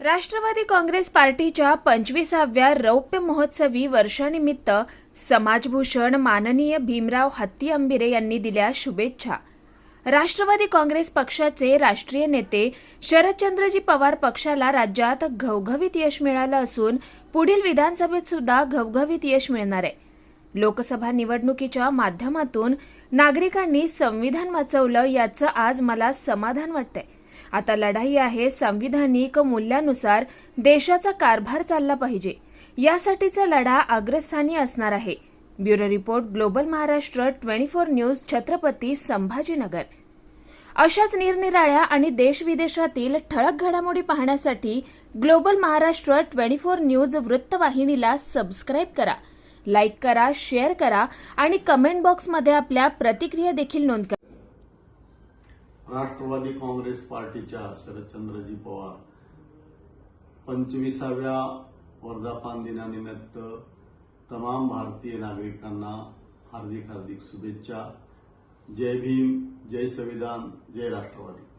राष्ट्रवादी काँग्रेस पार्टीच्या पंचवीसाव्या रौप्य महोत्सवी वर्षानिमित्त समाजभूषण माननीय भीमराव हत्ती अंबिरे यांनी दिल्या शुभेच्छा. राष्ट्रवादी काँग्रेस पक्षाचे राष्ट्रीय नेते शरदचंद्रजी पवार पक्षाला राज्यात घवघवीत यश मिळालं असून पुढील विधानसभेत सुद्धा घवघवीत यश मिळणार आहे. लोकसभा निवडणुकीच्या माध्यमातून नागरिकांनी संविधान वाचवलं याचं आज मला समाधान वाटतंय. आता लढाई आहे संविधानिक मूल्यानुसार देशाचा कारभार चालला पाहिजे. यासाठीचा लढा अग्रस्थानी असणार आहे. Bureau report global Maharashtra twenty four news Chhatrapati Sambhajinagar. अशाच निरनिराळ्या आणि देशविदेशातील ठळक घडामोडी पाहण्यासाठी global Maharashtra twenty four news वृत्तवाहिनीला सबस्क्राईब करा लाईक करा शेअर करा आणि कमेंट बॉक्समध्ये आपल्या प्रतिक्रिया देखील नोंद करा. राष्ट्रवादी काँग्रेस पार्टीच्या शरदचंद्रजी पवार. पंचवीसाव्या वर्धापान दिनानिमित्त तमाम भारतीय नागरिकांना हार्दिक हार्दिक शुभेच्छा. जय भीम जय संविधान जय राष्ट्रवादी.